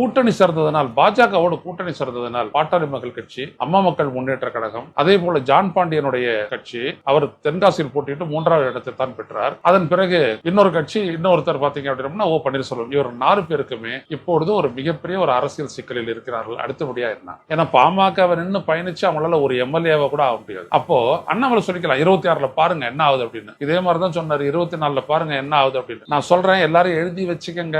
கூட்டணி சேர்ந்ததனால் பாஜகவோடு கூட்டணி சேர்ந்ததனால் பாட்டாளி மக்கள் கட்சி அம்மா மக்கள் முன்னேற்ற கழகம் அதே போல ஜான் பாண்டியனுடைய கட்சி அவர் தென்காசியில் போட்டியிட்டு மூன்றாவது இடத்தை தான் பெற்றார். அதன் பிறகு இன்னொரு கட்சி இன்னொருத்தர் பாத்தீங்க அப்படின்னா ஓ பன்னீர்செல்வம். இவர் நாலு பேருக்குமே இப்பொழுது ஒரு மிகப்பெரிய ஒரு அரசியல் சிக்கலில் இருக்கிறார்கள். அடுத்தபடியா என்ன? ஏன்னா பாமகவை நின்று பயணிச்சு அவங்களால ஒரு எம்எல்ஏவை கூட ஆக முடியாது. அப்போ அண்ணாமலை சொல்லிக்கலாம் இருபத்தி ஆறுல பாருங்க என்ன ஆகுது அப்படின்னு. இதே மாதிரி தான் சொன்னார் இருபத்தி நாலுல பாருங்க என்ன ஆகுது அப்படின்னு. நான் சொல்றேன் எல்லாரும் எழுதி வச்சுக்கோங்க.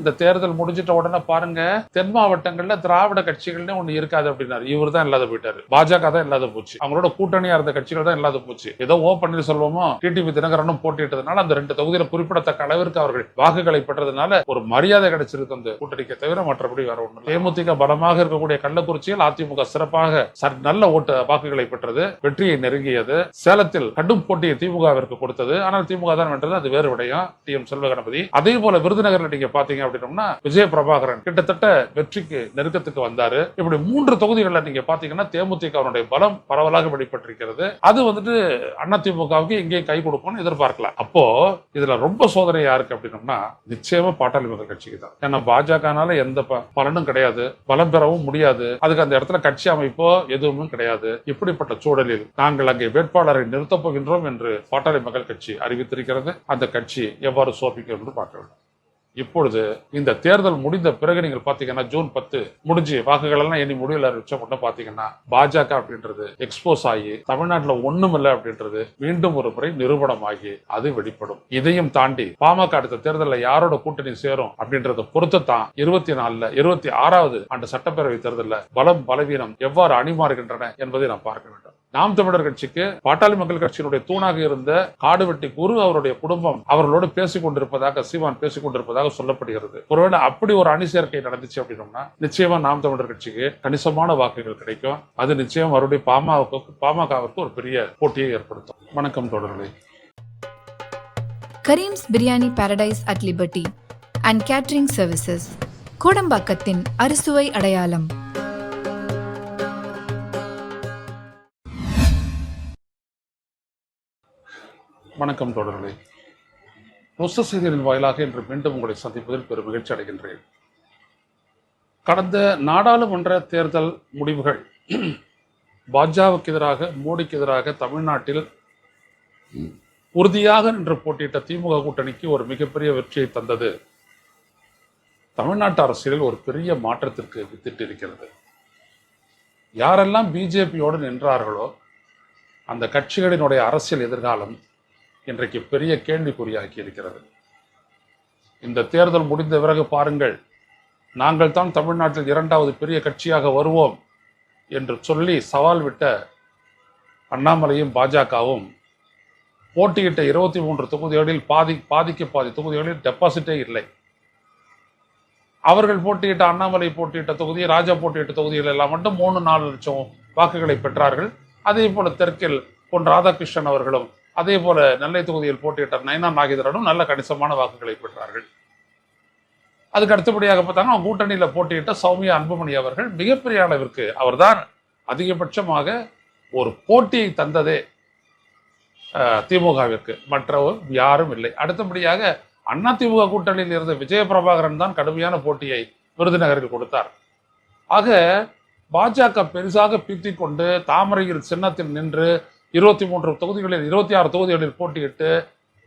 இந்த தேர்தல் முடிஞ்சிட்ட உடனே பாருங்க தென் மாவட்டங்கள்ல திராவிட கட்சிகள்னு ஒண்ணு இருக்காது அப்படின்னாரு. இவர் தான் இல்லாத போயிட்டாரு. பாஜக தான் இல்லாத போச்சு. அவங்களோட கூட்டணியா இருந்த கட்சிகள் தான் இல்லாத போச்சு. ஏதோ ஓ பன்னீர்செல்வமும் டிடிவி தினகரனும் போட்டிட்டதுனால அந்த ரெண்டு தொகுதியில குறிப்பிடத்தக்க அளவிற்கு அவர்கள் வாக்குகளை பெற்றதுனால ஒரு மரியாதை கிடைச்சிருக்கு அந்த கூட்டணிக்கு தவிர மற்றபடி வேற ஒண்ணு தேமுதிக பலமாக இருக்கக்கூடிய கள்ளக்குறிச்சியில் அதிமுக சிறப்பாக நல்ல ஓட்டு வாக்குகளை பெற்றது வெற்றியை நெருங்கியது சேலத்தில் கடும் போட்டியை திமுகவிற்கு கொடுத்தது. ஆனால் திமுக தான் வென்றது அது வேறு விடயம். டி எம் செல்வ கணபதி அதே போல விருதுநகர்ல நீங்க பாத்தீங்க அப்படின்னம்னா விஜய பிரபாகரன் கிட்டத்தட்ட வெற்றிக்கு நெருக்கத்துக்கு வந்தாரு. இப்படி மூன்று தொகுதிகளில் நீங்க பாத்தீங்கன்னா தேமுதிகவினுடைய பலம் பரவலாக வெளிப்பட்டிருக்கிறது. அது வந்துட்டு அதிமுகவுக்கு எங்கேயும் கை கொடுப்போம்னு எதிர்பார்க்கலாம் அப்போ இதுல ரொம்ப சோதனை யாருக்கு அப்படின்னம்னா நிச்சயமா பாட்டாளி மக்கள் கட்சிக்கு தான். ஏன்னா பாஜகனால எந்த ப- பலனும் கிடையாது. பலம் பெறவும் முடியாது. அதுக்கு அந்த இடத்துல கட்சி அமைப்போ எதுவுமே கிடையாது. இப்படிப்பட்ட சூழலில் நாங்கள் அங்கே வேட்பாளரை நிறுத்தப் போகின்றோம் என்று பாட்டாளி மக்கள் கட்சி அறிவித்திருக்கிறது. அந்த கட்சி எவ்வாறு சோபிக்கும் என்று பார்க்க வேண்டும். இப்பொழுது இந்த தேர்தல் முடிந்த பிறகு நீங்கள் பாத்தீங்கன்னா ஜூன் பத்து முடிஞ்சு வாக்குகள் எல்லாம் எண்ணி முடியல அறிவிச்ச மட்டும் பாத்தீங்கன்னா பாஜக அப்படின்றது எக்ஸ்போஸ் ஆகி தமிழ்நாட்டில் ஒண்ணும் இல்லை அப்படின்றது மீண்டும் ஒரு முறை நிரூபணமாகி அது வெளிப்படும். இதையும் தாண்டி பாமக அடுத்த தேர்தலில் யாரோட கூட்டணி சேரும் அப்படின்றத பொறுத்து தான் இருபத்தி நாலுல இருபத்தி ஆறாவது ஆண்டு சட்டப்பேரவை தேர்தலில் பலம் பலவீனம் எவ்வாறு அணிமாறுகின்றன என்பதை நாம் பார்க்க வேண்டும். நாம் தமிழர் கட்சிக்கு பாட்டாளி மக்கள் கட்சியினுடைய தூணாக இருந்த காடுவெட்டி குரு அவருடைய குடும்பம் அவர்களோடு பேசிக் கொண்டிருப்பதாக சீமான் பேசிக் கொண்டிருப்பதாக சொல்லப்படுகிறது. ஒருவேளை அப்படி ஒரு அணி சேர்க்கை நடந்துச்சு அப்படின்னோம்னா நிச்சயமா நாம் தமிழர் கட்சிக்கு கணிசமான வாக்குகள் கிடைக்கும். அது நிச்சயம் மறுபடியும் பாமகவுக்கு பாமகவிற்கு ஒரு பெரிய போட்டியை ஏற்படுத்தும். வணக்கம் தொடர்களே Karim's biryani paradise at Liberty and catering services கோடம்பாக்கத்தின் அறுசுவை அடையாளம். வணக்கம் தொடர்களே நொஸ்த செய்திகளின் வாயிலாக இன்று மீண்டும் உங்களை சந்திப்பதில் பெரும் மகிழ்ச்சி அடைகின்றேன். கடந்த நாடாளுமன்ற தேர்தல் முடிவுகள் பாஜகவுக்கு எதிராக மோடிக்கு எதிராக தமிழ்நாட்டில் உறுதியாக நின்று போட்டியிட்ட திமுக கூட்டணிக்கு ஒரு மிகப்பெரிய வெற்றியை தந்தது. தமிழ்நாட்டு அரசியலில் ஒரு பெரிய மாற்றத்திற்கு வித்திட்டு இருக்கிறது யாரெல்லாம் பிஜேபியோடு நின்றார்களோ அந்த கட்சிகளினுடைய அரசியல் எதிர்காலம் இன்றைக்கு பெரிய கேள்விக்குறியாக்கி இருக்கிறது. இந்த தேர்தல் முடிந்த பிறகு பாருங்கள் நாங்கள் தான் தமிழ்நாட்டில் இரண்டாவது பெரிய கட்சியாக வருவோம் என்று சொல்லி சவால் விட்ட அண்ணாமலையும் பாஜகவும் போட்டியிட்ட இருபத்தி மூன்று தொகுதிகளில் பாதி பாதிக்கு பாதி தொகுதிகளில் டெபாசிட்டே இல்லை. அவர்கள் போட்டியிட்ட அண்ணாமலை போட்டியிட்ட தொகுதி ராஜா போட்டியிட்ட தொகுதிகள் எல்லாம் மட்டும் மூணு நாலு லட்சம் வாக்குகளை பெற்றார்கள். அதே போல தெற்கில் பொன் ராதாகிருஷ்ணன் அவர்களும் அதே போல நெல்லை தொகுதியில் போட்டியிட்ட நயனா நாகேந்திரனும் நல்ல கணிசமான வாக்குகளை பெற்றார்கள். அதுக்கு அடுத்தபடியாக பார்த்தாங்கன்னா கூட்டணியில் போட்டியிட்ட சௌமியா அன்புமணி அவர்கள் மிகப்பெரிய அளவிற்கு அவர்தான் அதிகபட்சமாக ஒரு போட்டியை தந்ததே திமுகவிற்கு. மற்றவர் யாரும் இல்லை. அடுத்தபடியாக அண்ணா திமுக கூட்டணியில் இருந்த விஜயபிரபாகரன் தான் கடுமையான போட்டியை விருதுநகரில் கொடுத்தார். ஆக பாஜக பெரிசாக பீத்திக் கொண்டு தாமரையில் சின்னத்தில் நின்று இருபத்தி மூன்று தொகுதிகளில் இருபத்தி ஆறு தொகுதிகளில் போட்டியிட்டு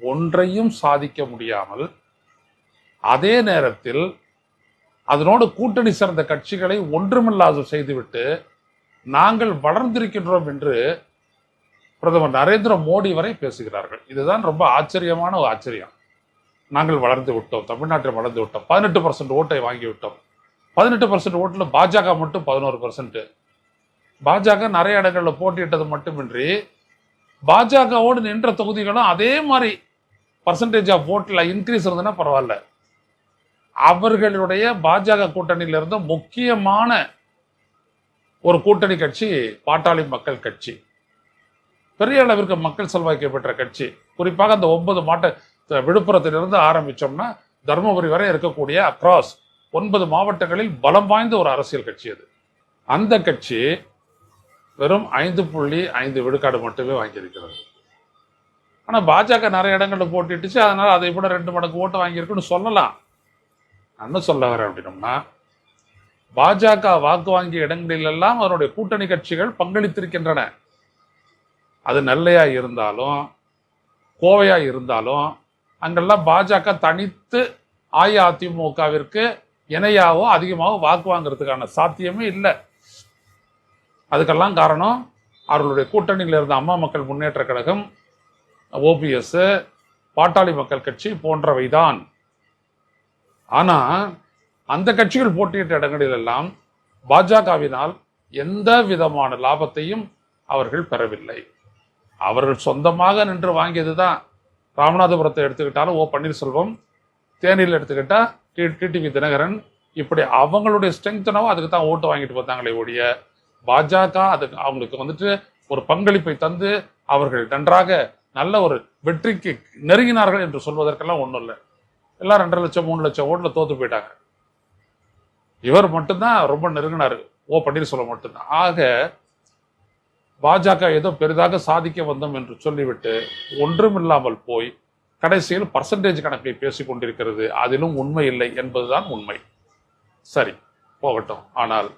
ஒன்றையும் சாதிக்க முடியாமல் அதே நேரத்தில் அதனோடு கூட்டணி சேர்ந்த கட்சிகளை ஒன்றுமில்லாத செய்துவிட்டு நாங்கள் வளர்ந்திருக்கின்றோம் என்று பிரதமர் நரேந்திர மோடி வரை பேசுகிறார்கள். இதுதான் ரொம்ப ஆச்சரியமான ஒரு ஆச்சரியம். நாங்கள் வளர்ந்து விட்டோம் தமிழ்நாட்டில் வளர்ந்து விட்டோம் பதினெட்டு பர்சன்ட் ஓட்டை வாங்கி விட்டோம். பதினெட்டு பர்சன்ட் ஓட்டில் பாஜக மட்டும் பதினோரு பர்சன்ட் பாஜக நிறைய இடங்களில் போட்டியிட்டது மட்டுமின்றி பாஜகவோடு நின்ற தொகுதிகளும் அதே மாதிரி பர்சன்டேஜ் ஆஃப் ஓட்டில் இன்க்ரீஸ் இருந்ததுன்னா பரவாயில்ல. அவர்களுடைய பாஜக கூட்டணியிலிருந்து முக்கியமான ஒரு கூட்டணி கட்சி பாட்டாளி மக்கள் கட்சி. பெரிய அளவிற்கு மக்கள் செல்வாக்கு பெற்ற கட்சி. குறிப்பாக அந்த ஒன்பது மாவட்ட விழுப்புரத்திலிருந்து ஆரம்பிச்சோம்னா தருமபுரி வரை இருக்கக்கூடிய அக்ராஸ் ஒன்பது மாவட்டங்களில் பலம் வாய்ந்த ஒரு அரசியல் கட்சி அது. அந்த கட்சி வெறும் ஐந்து புள்ளி ஐந்து விழுக்காடு மட்டுமே வாங்கியிருக்கிறது. ஆனால் பாஜக நிறைய இடங்களில் போட்டிட்டுச்சு. அதனால் அதை விட ரெண்டு மடங்கு ஓட்டு வாங்கியிருக்குன்னு சொல்லலாம். நான் என்ன சொல்ல வரேன் அப்படின்னம்னா பாஜக வாக்கு வாங்கிய இடங்களிலெல்லாம் அதனுடைய கூட்டணி கட்சிகள் பங்களித்திருக்கின்றன. அது நெல்லையாக இருந்தாலும் கோவையாக இருந்தாலும் அங்கெல்லாம் பாஜக தனித்து அஇஅதிமுகவிற்கு இணையாவோ அதிகமாகவோ வாக்கு வாங்குறதுக்கான சாத்தியமே இல்லை. அதுக்கெல்லாம் காரணம் அவர்களுடைய கூட்டணியில் இருந்த அம்மா மக்கள் முன்னேற்ற கழகம் ஓபிஎஸ் பாட்டாளி மக்கள் கட்சி போன்றவைதான். ஆனால் அந்த கட்சிகள் போட்டியிட்ட இடங்களிலெல்லாம் பாஜகவினால் எந்த விதமான லாபத்தையும் அவர்கள் பெறவில்லை. அவர்கள் சொந்தமாக நின்று வாங்கியது தான் ராமநாதபுரத்தை எடுத்துக்கிட்டாலும் ஓ பன்னீர்செல்வம் தேனியில் எடுத்துக்கிட்டால் டி டிடிவி தினகரன் இப்படி அவங்களுடைய ஸ்ட்ரெங்க்னவோ அதுக்கு தான் ஓட்டு வாங்கிட்டு வந்தாங்களே ஒழிய பாஜக அதுக்கு அவங்களுக்கு வந்துட்டு ஒரு பங்களிப்பை தந்து அவர்கள் நன்றாக நல்ல ஒரு வெற்றிக்கு நெருங்கினார்கள் என்று சொல்வதற்கெல்லாம் ஒன்றும் இல்லை. எல்லாம் ரெண்டரை லட்சம் மூணு லட்சம் ஓட்டில் தோத்து போயிட்டாங்க. இவர் மட்டும்தான் ரொம்ப நெருங்கினார். ஓ பன்னீர்செல்வம் மட்டும்தான். ஆக பாஜக ஏதோ பெரிதாக சாதிக்க வந்தோம் என்று சொல்லிவிட்டு ஒன்றுமில்லாமல் போய் கடைசியில் பர்சன்டேஜ் கணக்கை பேசிக் கொண்டிருக்கிறது. அதிலும் உண்மை இல்லை என்பதுதான் உண்மை. சரி போகட்டும். ஆனால்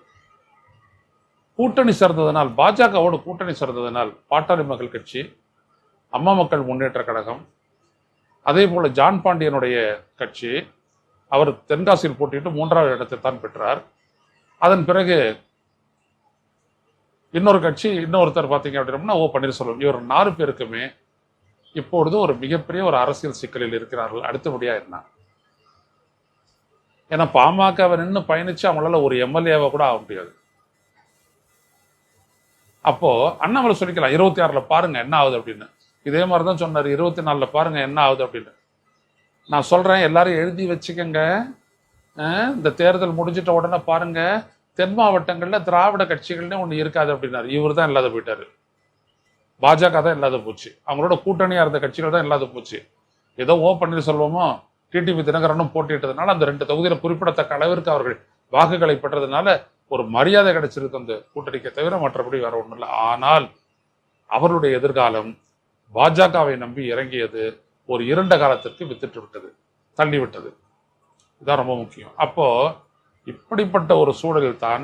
கூட்டணி சேர்ந்ததனால் பாஜகவோடு கூட்டணி சேர்ந்ததனால் பாட்டாளி மக்கள் கட்சி அம்மா மக்கள் முன்னேற்ற கழகம் அதே போல் ஜான் பாண்டியனுடைய கட்சி அவர் தென்காசியில் போட்டியிட்டு மூன்றாவது இடத்தை தான் பெற்றார். அதன் பிறகு இன்னொரு கட்சி இன்னொருத்தர் பார்த்தீங்க அப்படின்னா ஓ பன்னீர்செல்வம். இவர் நாலு பேருக்குமே இப்பொழுது ஒரு மிகப்பெரிய ஒரு அரசியல் சிக்கலில் இருக்கிறார்கள். அடுத்தபடியாக என்ன? ஏன்னா பாமகவை நின்று பயணிச்சு அவங்களால ஒரு எம்எல்ஏவை கூட ஆக முடியாது. அப்போ அண்ணாமலை சொல்லிக்கலாம் இருபத்தி ஆறுல பாருங்க என்ன ஆகுது அப்படின்னு. இதே மாதிரி தான் சொன்னார் இருபத்தி நாலுல பாருங்க என்ன ஆகுது அப்படின்னு. நான் சொல்றேன் எல்லாரும் எழுதி வச்சுக்கோங்க. இந்த தேர்தல் முடிஞ்சிட்ட உடனே பாருங்க. தென் மாவட்டங்களில் திராவிட கட்சிகள்னே ஒன்று இருக்காது அப்படின்னாரு. இவர் தான் இல்லாத போயிட்டாரு. பாஜக தான் இல்லாத போச்சு. அவங்களோட கூட்டணியாக இருந்த கட்சிகள் தான் இல்லாத போச்சு. ஏதோ ஓ பன்னீர்செல்வமோ டிடிவி தினகரனும் போட்டியிட்டதுனால அந்த ரெண்டு தொகுதியில் குறிப்பிடத்தக்க அளவிற்கு அவர்கள் வாக்குகளை பெற்றதுனால ஒரு மரியாதை கிடைச்சிருக்கு அந்த கூட்டணிக்கு தவிர மற்றபடி வேற ஒன்றும் இல்லை. ஆனால் அவருடைய எதிர்காலம் பாஜகவை நம்பி இறங்கியது ஒரு இரண்ட காலத்திற்கு வித்துட்டு விட்டது தள்ளிவிட்டது இதுதான் ரொம்ப முக்கியம். அப்போ இப்படிப்பட்ட ஒரு சூழலில் தான்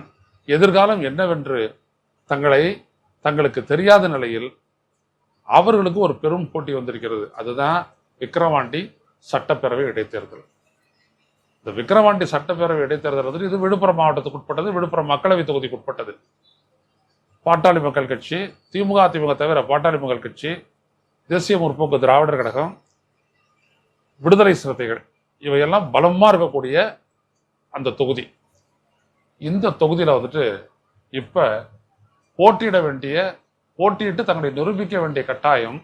எதிர்காலம் என்னவென்று தங்களை தங்களுக்கு தெரியாத நிலையில் அவர்களுக்கு ஒரு பெரும் போட்டி வந்திருக்கிறது. அதுதான் விக்கிரவாண்டி சட்டப்பேரவை இடைத்தேர்தல். இந்த விக்கிரவாண்டி சட்டப்பேரவை இடைத்தேர்தல் வந்து இது விழுப்புரம் மாவட்டத்துக்கு உட்பட்டது விழுப்புரம் மக்களவை தொகுதிக்கு உட்பட்டது. பாட்டாளி மக்கள் கட்சி திமுக அதிமுக தவிர பாட்டாளி மக்கள் கட்சி தேசிய முற்போக்கு திராவிடர் கழகம் விடுதலை சிறுத்தைகள் இவையெல்லாம் பலமாக இருக்கக்கூடிய அந்த தொகுதி. இந்த தொகுதியில் வந்துட்டு இப்போ போட்டியிட வேண்டிய போட்டியிட்டு தங்களை நிரூபிக்க வேண்டிய கட்டாயம்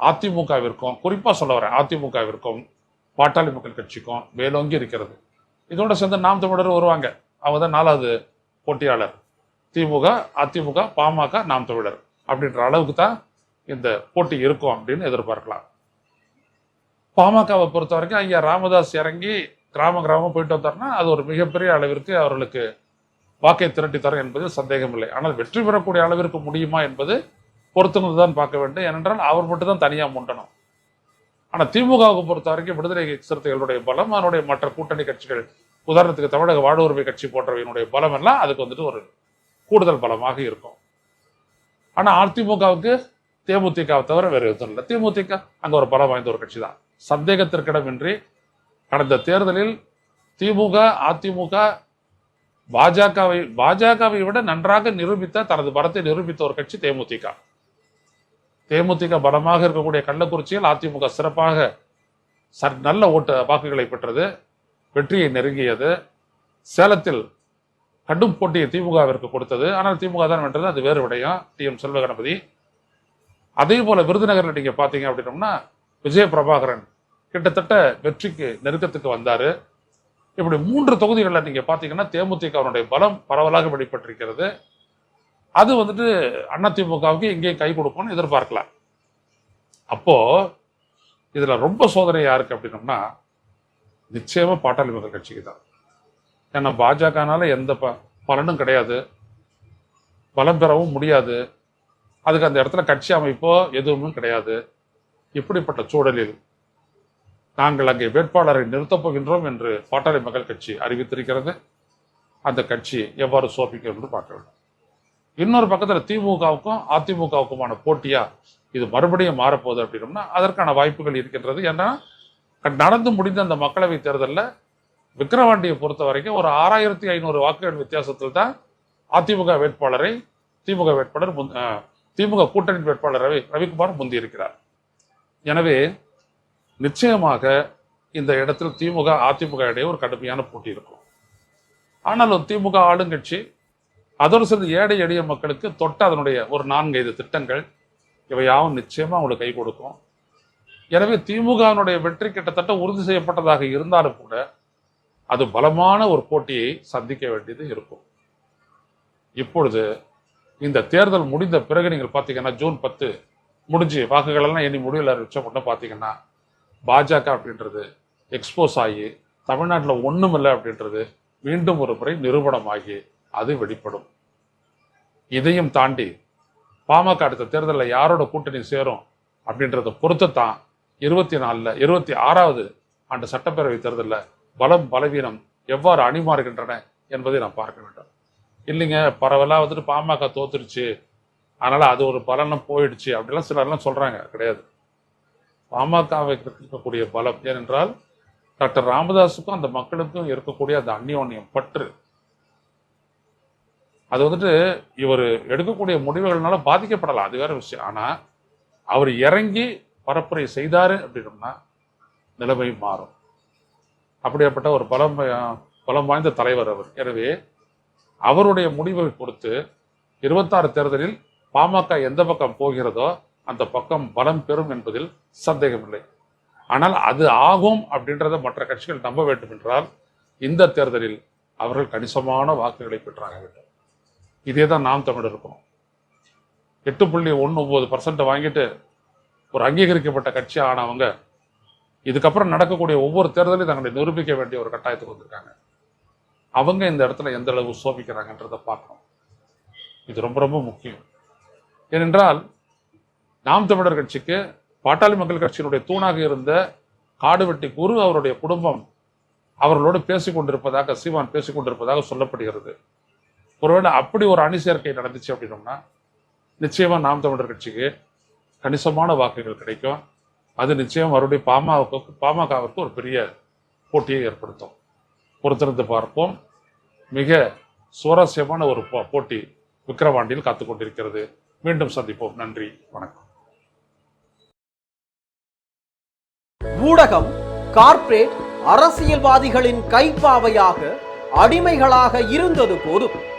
அதிமுகவிற்கும் குறிப்பாக சொல்ல வரேன் அதிமுகவிற்கும் பாட்டாளி மக்கள் கட்சிக்கும் மேலோங்கி இருக்கிறது. இதோட சேர்ந்து நாம் தமிழர் வருவாங்க. அவங்க தான் நாலாவது போட்டியாளர். திமுக அதிமுக பாமக நாம் தமிழர் அப்படின்ற அளவுக்கு தான் இந்த போட்டி இருக்கும் அப்படின்னு எதிர்பார்க்கலாம். பாமகவை பொறுத்த வரைக்கும் ஐயா ராமதாஸ் இறங்கி கிராம கிராமம் போயிட்டு வந்தார்னா அது ஒரு மிகப்பெரிய அளவிற்கு அவர்களுக்கு வாக்கை திரட்டி தரும் என்பது சந்தேகம் இல்லை ஆனால் வெற்றி பெறக்கூடிய அளவிற்கு முடியுமா என்பது பொறுத்திருந்து தான் பார்க்க வேண்டும். ஏனென்றால் அவர் மட்டும் தான் தனியாக முண்டணும். ஆனால் திமுகவை பொறுத்த வரைக்கும் விடுதலை சிறுத்தைகளுடைய பலம் அதனுடைய மற்ற கூட்டணி கட்சிகள் உதாரணத்துக்கு தமிழக வாடு உரிமை கட்சி போன்றவையினுடைய பலம் எல்லாம் அதுக்கு வந்துட்டு ஒரு கூடுதல் பலமாக இருக்கும். ஆனால் அதிமுகவுக்கு தேமுதிகவை தவிர வேறு எதுவும் இல்லை. தேமுதிக அங்கே ஒரு பலம் வாய்ந்த ஒரு கட்சி தான் சந்தேகத்திற்கிடமின்றி கடந்த தேர்தலில் திமுக அதிமுக பாஜகவை பாஜகவை விட நன்றாக நிரூபித்த தனது பலத்தை நிரூபித்த ஒரு கட்சி தேமுதிக. தேமுதிக பலமாக இருக்கக்கூடிய கள்ளக்குறிச்சியில் அதிமுக சிறப்பாக சர் நல்ல ஓட்டு வாக்குகளை பெற்றது வெற்றியை நெருங்கியது. சேலத்தில் கடும் போட்டியை திமுகவிற்கு கொடுத்தது. ஆனால் திமுக தான் வென்றது அது வேறு விடயம். டி. எம். செல்வ கணபதி அதே போல விருதுநகரில் நீங்க பாத்தீங்க அப்படின்னோம்னா விஜய பிரபாகரன் கிட்டத்தட்ட வெற்றிக்கு நெருக்கத்துக்கு வந்தாரு. இப்படி மூன்று தொகுதிகளில் நீங்க பாத்தீங்கன்னா தேமுதிகவினுடைய பலம் பரவலாக வெளிப்பட்டிருக்கிறது. அது வந்துட்டு அதிமுகவுக்கு எங்கேயும் கை கொடுப்போம்னு எதிர்பார்க்கலாம் அப்போ இதுல ரொம்ப சோதனை யாருக்கு அப்படின்னோம்னா நிச்சயமா பாட்டாளி மக்கள் கட்சிக்கு தான். ஏன்னா பாஜகனால எந்த ப பலனும் கிடையாது. பலம் பெறவும் முடியாது. அதுக்கு அந்த இடத்துல கட்சி அமைப்போ எதுவுமே கிடையாது. இப்படிப்பட்ட சூழலில் நாங்கள் அங்கே வேட்பாளரை நிறுத்தப் போகின்றோம் என்று பாட்டாளி மக்கள் கட்சி அறிவித்திருக்கிறது. அந்த கட்சி எவ்வாறு சோபிக்கும் என்று பார்க்க வேண்டும். இன்னொரு பக்கத்தில் திமுகவுக்கும் அதிமுகவுக்குமான போட்டியா இது மறுபடியும் மாறப்போகுது அப்படின்னோம்னா அதற்கான வாய்ப்புகள் இருக்கின்றது. ஏன்னா நடந்து முடிந்த அந்த மக்களவை தேர்தலில் விக்கிரவாண்டியை பொறுத்த வரைக்கும் ஒரு ஆறாயிரத்தி ஐநூறு வாக்குகள் வித்தியாசத்தில் தான் அதிமுக வேட்பாளரை திமுக வேட்பாளர் முன்- திமுக கூட்டணி வேட்பாளர் ரவி ரவிக்குமார் முந்தி இருக்கிறார் எனவே நிச்சயமாக இந்த இடத்தில் திமுக அதிமுக இடையே ஒரு கடுமையான போட்டி இருக்கும். ஆனாலும் திமுக ஆளுங்கட்சி அதோடு சேர்ந்து ஏழை எளிய மக்களுக்கு தொட்ட அதனுடைய ஒரு நான்கு ஐந்து திட்டங்கள் இவையாவும் நிச்சயமாக அவங்களுக்கு கை கொடுக்கும். எனவே திமுகவினுடைய வெற்றி கிட்டத்தட்ட உறுதி செய்யப்பட்டதாக இருந்தாலும் கூட அது பலமான ஒரு போட்டியை சந்திக்க வேண்டியது இருக்கும். இப்பொழுது இந்த தேர்தல் முடிந்த பிறகு நீங்கள் பார்த்தீங்கன்னா ஜூன் பத்து முடிஞ்சு வாக்குகள் எல்லாம் எண்ணி முடிவில் அறிவிச்ச மட்டும் பார்த்தீங்கன்னா பாஜக அப்படின்றது எக்ஸ்போஸ் ஆகி தமிழ்நாட்டில் ஒன்றும் இல்லை அப்படின்றது மீண்டும் ஒரு முறை நிரூபணமாகி அது வெளிப்படும். இதையும் தாண்டி பாமக அடுத்த தேர்தலில் யாரோட கூட்டணி சேரும் அப்படின்றத பொறுத்து தான் இருபத்தி நாலில் இருபத்தி ஆறாவது ஆண்டு சட்டப்பேரவை தேர்தலில் பலம் பலவீனம் எவ்வாறு அணிமாறுகின்றன என்பதை நாம் பார்க்க வேண்டும். இல்லைங்க பரவலாக வந்துட்டு பாமக தோத்துருச்சு. அதனால் அது ஒரு பலனும் போயிடுச்சு அப்படிலாம் சிலர்லாம் சொல்கிறாங்க கிடையாது. பாமகவை இருக்கக்கூடிய பலம் ஏனென்றால் டாக்டர் ராமதாஸுக்கும் அந்த மக்களுக்கும் இருக்கக்கூடிய அந்த அந்நியோன்யம் பற்று அது வந்துட்டு இவர் எடுக்கக்கூடிய முடிவுகள்னால பாதிக்கப்படலாம். அது வேற விஷயம். ஆனா அவர் இறங்கி பரப்புரை செய்தாரு அப்படின்னோம்னா நிலைமை மாறும். அப்படியாப்பட்ட ஒரு பலம் பலம் வாய்ந்த தலைவர் அவர். எனவே அவருடைய முடிவை பொறுத்து இருபத்தாறு தேர்தலில் பாமக எந்த பக்கம் போகிறதோ அந்த பக்கம் பலம் பெறும் என்பதில் சந்தேகமில்லை. ஆனால் அது ஆகும் அப்படின்றத மற்ற கட்சிகள் நம்ப வேண்டும் என்றால் இந்த தேர்தலில் அவர்கள் கணிசமான வாக்குகளை பெற்றாக வேண்டும். இதே தான் நாம் தமிழர் இருக்கோம். எட்டு புள்ளி ஒன்று ஒன்பது பர்சன்ட் வாங்கிட்டு ஒரு அங்கீகரிக்கப்பட்ட கட்சி ஆனவங்க இதுக்கப்புறம் நடக்கக்கூடிய ஒவ்வொரு தேர்தலையும் தங்களை நிரூபிக்க வேண்டிய ஒரு கட்டாயத்துக்கு வந்திருக்காங்க. அவங்க இந்த இடத்துல எந்த அளவு சோபிக்கிறாங்கன்றதை பார்க்கணும். இது ரொம்ப ரொம்ப முக்கியம். ஏனென்றால் நாம் தமிழர் கட்சிக்கு பாட்டாளி மக்கள் கட்சியினுடைய தூணாக இருந்த காடுவெட்டி குரு அவருடைய குடும்பம் அவர்களோடு பேசிக் கொண்டிருப்பதாக சீமான் பேசிக் கொண்டிருப்பதாக சொல்லப்படுகிறது. ஒருவேளை அப்படி ஒரு அணி சேர்க்கை நடந்துச்சு அப்படின்னோம்னா நிச்சயமா நாம் தமிழர் கட்சிக்கு கணிசமான வாக்குகள் கிடைக்கும். அது நிச்சயம் மறுபடியும் பாமகவுக்கு பாமகவிற்கு ஒரு பெரிய போட்டியை ஏற்படுத்தும். பொறுத்திருந்து பார்ப்போம். மிக சுவாரஸ்யமான ஒரு போட்டி விக்கிரவாண்டியில் காத்துக் கொண்டிருக்கிறது மீண்டும் சந்திப்போம். நன்றி. வணக்கம். ஊடகம் கார்ப்பரேட் அரசியல்வாதிகளின் கைப்பாவையாக அடிமைகளாக இருந்தது போதும்.